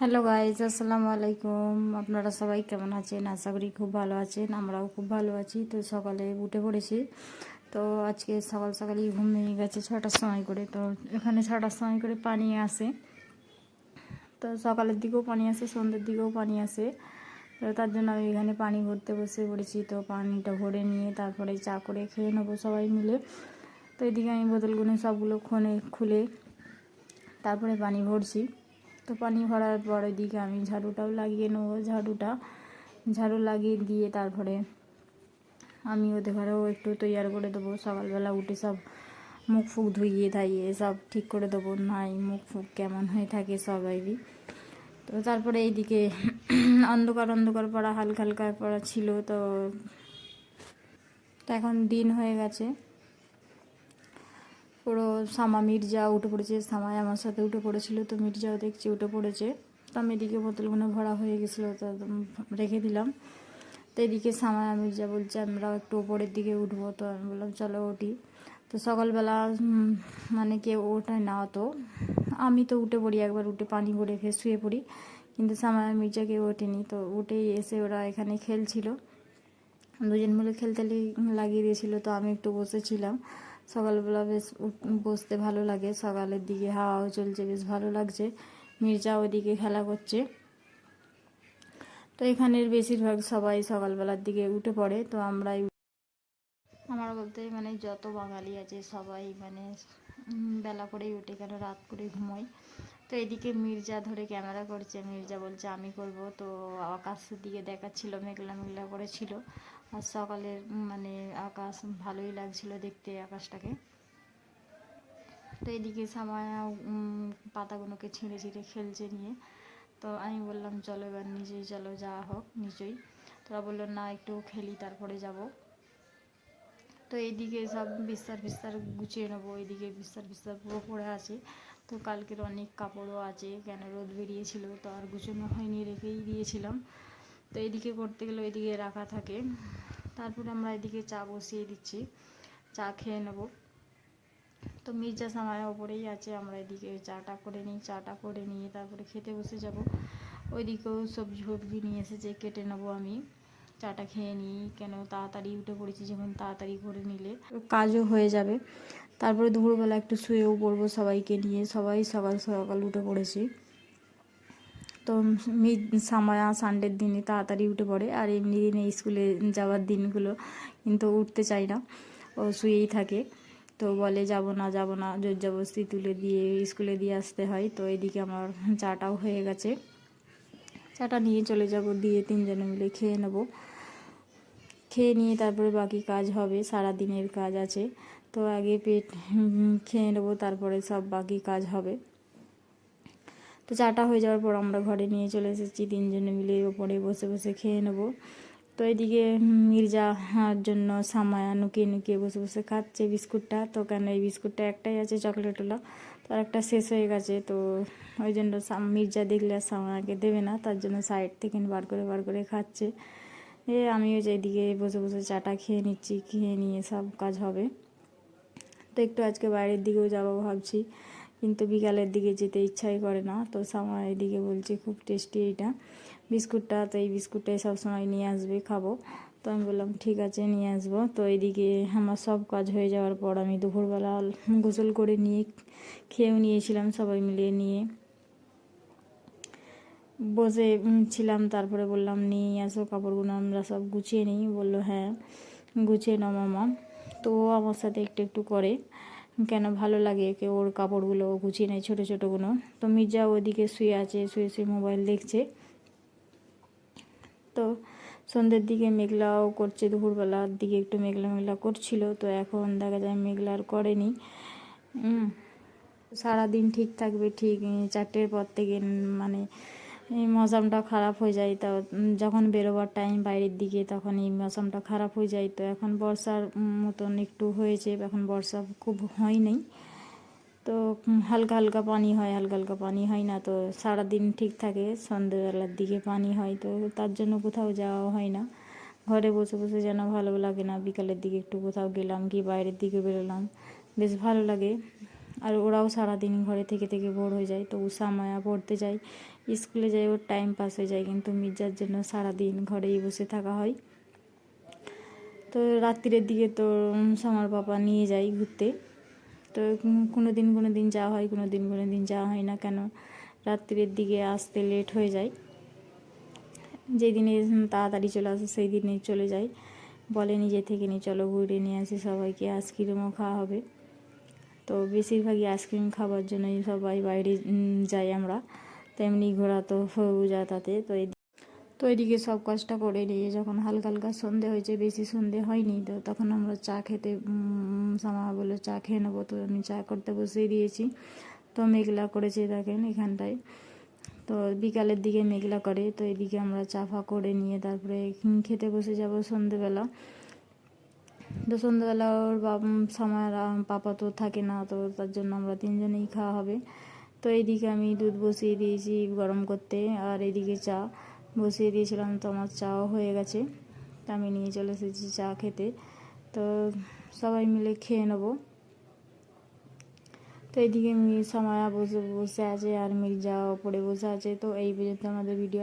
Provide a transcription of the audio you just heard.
Hello guys আসসালামু আলাইকুম আপনারা সবাই কেমন আছেন আশা করি খুব ভালো আছেন আমরাও খুব ভালো আছি তো সকালে উঠে পড়েছি তো আজকে সকাল সকালই ঘুম ভেঙে গেছে ছটার সময় করে তো এখানে ছটার সময় করে পানি আসে তো সকালের দিকেও পানি আসে সন্ধ্যের দিকেও পানি আসে তো তার জন্য আমি এখানে পানি ভরতে বসে পড়েছি তো পানিটা ভরে নিয়ে তারপরে চা করে খেয়ে নেব সবাই মিলে তো এদিকে আমি বোতলগুলো সবগুলো খুনে খুলে তারপরে পানি ভরছি তো পানি ভরার পর ওইদিকে আমি ঝাড়ুটাও লাগিয়ে নেব, ঝাড়ুটা। ঝাড়ু লাগিয়ে দিয়ে তারপরে আমি ওদের ঘরেও একটু তৈয়ার করে দেবো। সকালবেলা উঠে সব মুখ ফুক ধুইয়ে ধাইয়ে সব ঠিক করে দেবো। নাই, মুখ ফুক কেমন হয়ে থাকে সবাইরই তো তারপরে এইদিকে অন্ধকার অন্ধকার পড়া, হালকা হালকা পড়া ছিল তো এখন দিন হয়ে গেছে। পুরো সামা মির্জা উঠে পড়েছে, সামাই আমার সাথে উঠে পড়েছিল, তো মির্জাও দেখছি উঠে পড়েছে। তো আমি এদিকে বোতলগুলো ভরা হয়ে গেছিল, তো রেখে দিলাম। তো এদিকে সামায়া মির্জা বলছে, আমরা একটু ওপরের দিকে উঠবো। তো আমি বললাম, চলো উঠি। তো সকালবেলা মানে কেউ ওঠায় না অত। আমি তো উঠে পড়ি, একবার উঠে পানি ভরে ফের শুয়ে পড়ি। কিন্তু সামায়া মির্জা কেউ ওঠেনি। তো উঠেই এসে ওরা এখানে খেলছিল। দুজন মিলে খেলতে লাগিয়ে দিয়েছিল, তো আমি একটু বসেছিলাম। সকালবেলা বেশ বসতে ভালো লাগে। সকালের দিকে হাওয়াও চলছে, বেশ ভালো লাগছে। মির্জা ওইদিকে খেলা করছে। তো এখানের বেশিরভাগ সবাই সকালবেলার দিকে উঠে পড়ে। তো আমরাই আমার বলতে মানে যত বাঙালি আছে সবাই মানে বেলা করেই উঠে, কেন রাত করে ঘুমোয় তো এদিকে মির্জা ধরে ক্যামেরা করছে। মির্জা বলছে, আমি করব। তো আকাশের দিকে দেখাচ্ছিল, মেঘলা মেঘলা করেছিল আর সকালের মানে আকাশ ভালোই লাগছিল দেখতে আকাশটাকে। তো এদিকে সামায়া পাতাগুলোকে ছিঁড়ে ছিঁড়ে খেলছে নিয়ে। তো আমি বললাম, চলো এবার নিজেই, চলো যাওয়া হোক নিজেই তোরা বলল, না, একটু খেলি, তারপরে যাব। তো এইদিকে সব বিস্তার বিস্তার গুছিয়ে নেব এইদিকে বিস্তার বিস্তার পুরো পড়ে আছে। তো কালকের অনেক কাপড়ও আছে, কেন রোদ বেরিয়েছিল তো আর গুছানো হয়নি, রেখেই দিয়েছিলাম। তো এদিকে করতে গেলে ওইদিকে রাখা থাকে। তারপরে আমরা এদিকে চা বসিয়ে দিচ্ছি। চা খেয়ে নেব। তো মির্জা সামায় ওপরেই আছে। আমরা এদিকে চাটা করে নিই, চাটা করে নিয়ে তারপরে খেতে বসে যাব। ওইদিকেও সবজি ফবজি নিয়ে এসেছে, কেটে নেব আমি। চাটা খেয়ে নিই। কেন তাড়াতাড়ি উঠে পড়েছি যখন তাড়াতাড়ি করে নিলে। কাজও হয়ে যাবে। তারপরে দুপুরবেলা একটু শুয়েও পড়ব সবাইকে নিয়ে। সবাই সকাল সকাল উঠে পড়েছি। তো মি সামায়া সানডের দিনে তাড়াতাড়ি উঠে পড়ে। আর এমনি দিনে স্কুলে যাওয়ার দিনগুলো কিন্তু উঠতে চায় না। ও শুয়েই থাকে। তো বলে, যাব না যাব না জোর জবরদস্তি তুলে দিয়ে স্কুলে দিয়ে আসতে হয়। তো এদিকে আমার চাটাও হয়ে গেছে। চাটা নিয়ে চলে যাব, দিয়ে তিনজনে মিলে খেয়ে নেব। খেয়ে নিয়ে তারপরে বাকি কাজ হবে সারা দিনের কাজ আছে। তো আগে পেট খেয়ে নেব, তারপরে সব বাকি কাজ হবে। তো চাটা হয়ে যাওয়ার পর আমরা ঘরে নিয়ে চলে এসেছি, তিনজনে মিলে ওপরে বসে বসে খেয়ে নেব। তো এদিকে মির্জা জন্য সামায়া নুকিয়ে নুকিয়ে বসে বসে খাচ্ছে বিস্কুটটা। তো কেন এই বিস্কুটটা একটাই আছে চকলেটওয়ালা তো একটা শেষ হয়ে গেছে, তো ওই জন্য মির্জা দেখলে আর সামায়াকে দেবে না, তার জন্য সাইড থেকে বার করে বার করে খাচ্ছে। এ আমিও যে এদিকে বসে বসে চাটা খেয়ে নিচ্ছি, খেয়ে নিয়ে সব কাজ হবে। তো একটু আজকে বাইরের দিকেও যাব ভাবছি। কিন্তু বিকালের দিকে যেতে ইচ্ছাই করে না। তো সামার এদিকে বলছে, খুব টেস্টি এইটা। বিস্কুটটা তো এই বিস্কুটটাই সবসময় নিয়ে আসবে, খাব। তো আমি বললাম, ঠিক আছে, নিয়ে আসব। তো এইদিকে আমার সব কাজ হয়ে যাওয়ার পর আমি দুপুরবেলা গোসল করে নিয়ে খেয়েও নিয়েছিলাম সবাই মিলিয়ে নিয়ে। বসে ছিলাম, তারপরে বললাম, নিয়ে আসো, কাপড়গুলো আমরা সব গুছিয়ে নিই। বলল হ্যাঁ গুছিয়ে নাও মামা। তো আমার সাথে একটু একটু করে। কেন ভালো লাগে একে ওর কাপড়গুলো গুছিয়ে নেয় ছোটো ছোটোগুলো তো মির্জা ওদিকে শুয়ে আছে, শুয়ে শুয়ে মোবাইল দেখছে। তো সন্ধ্যের দিকে মেঘলাও করছে, দুপুরবেলার দিকে একটু মেঘলা মেঘলা করছিল। তো এখন দেখা যায় মেঘলা আর করেনি। সারাদিন ঠিক থাকবে ঠিক, চারটের পর থেকে মানে এই মৌসামটা খারাপ হয়ে যায় তা যখন বেরোবার টাইম বাইরের দিকে, তখন এই মৌসামটা খারাপ হয়ে যায়। তো এখন বর্ষার মতন একটু হয়েছে, এখন বর্ষা খুব হয় নাই। তো হালকা হালকা পানি হয়, হালকা হালকা পানি হয় না তো, সারাদিন ঠিক থাকে, সন্ধ্যেবেলার দিকে পানি হয় তো, তার জন্য কোথাও যাওয়া হয় না। ঘরে বসে বসে যেন ভালো লাগে না, বিকালের দিকে একটু কোথাও গেলাম কি বাইরের দিকে বেরোলাম, বেশ ভালো লাগে। আর ওরাও সারাদিন ঘরে থেকে থেকে বোর হয়ে যায় তো উষা মায়া পড়তে যায়। স্কুলে যায়, ওর টাইম পাস হয়ে যায়, কিন্তু মির্জার জন্য সারাদিন ঘরেই বসে থাকা হয়। তো রাত্রির দিকে তো সামার বাবা নিয়ে যায় ঘুরতে। তো কোনো দিন কোনো দিন যাওয়া হয় কোনো দিন কোনো দিন যাওয়া হয় না কেন? রাত্রির দিকে আসতে লেট হয়ে যায়। যেদিনে তাড়াতাড়ি চলে আসে সেই দিনে চলে যায়। বলে নিজে থেকে নিয়ে চলো ঘুরে নিয়ে আসি সবাইকে আইসক্রিমও খাওয়া হবে। তো বেশিরভাগই আইসক্রিম খাবার জন্যই সবাই বাইরে যাই আমরা। তেমনি ঘোরা তো হয়েও যায় তাতে। তো এই তো এদিকে সব কাজটা করে নিয়ে যখন হালকা হালকা সন্ধে হয়েছে, বেশি সন্ধে হয়নি, তো তখন আমরা চা খেতে সামা বলে চা খেয়ে নেব। তো আমি চা করতে বসিয়ে দিয়েছি। তো মেঘলা করেছে দেখেন এখানটায়। তো বিকালের দিকে মেঘলা করে, তো এদিকে আমরা চা ফা করে নিয়ে তারপরে খেতে বসে যাব সন্ধেবেলা। তো সন্ধ্যাবেলা ওর সময় পাপা তো থাকে না, তো তার জন্য আমরা তিনজনেই খাওয়া হবে। তো এইদিকে আমি দুধ বসিয়ে দিয়েছি গরম করতে, আর এদিকে চা বসিয়ে দিয়েছিলাম, তো আমার চাও হয়ে গেছে। তো আমি নিয়ে চলে এসেছি চা খেতে। তো সবাই মিলে খেয়ে নেব। তো এইদিকে সময়া বসে বসে আছে, আর মির্জা ওপরে বসে আছে। তো এই পর্যন্ত আমাদের ভিডিও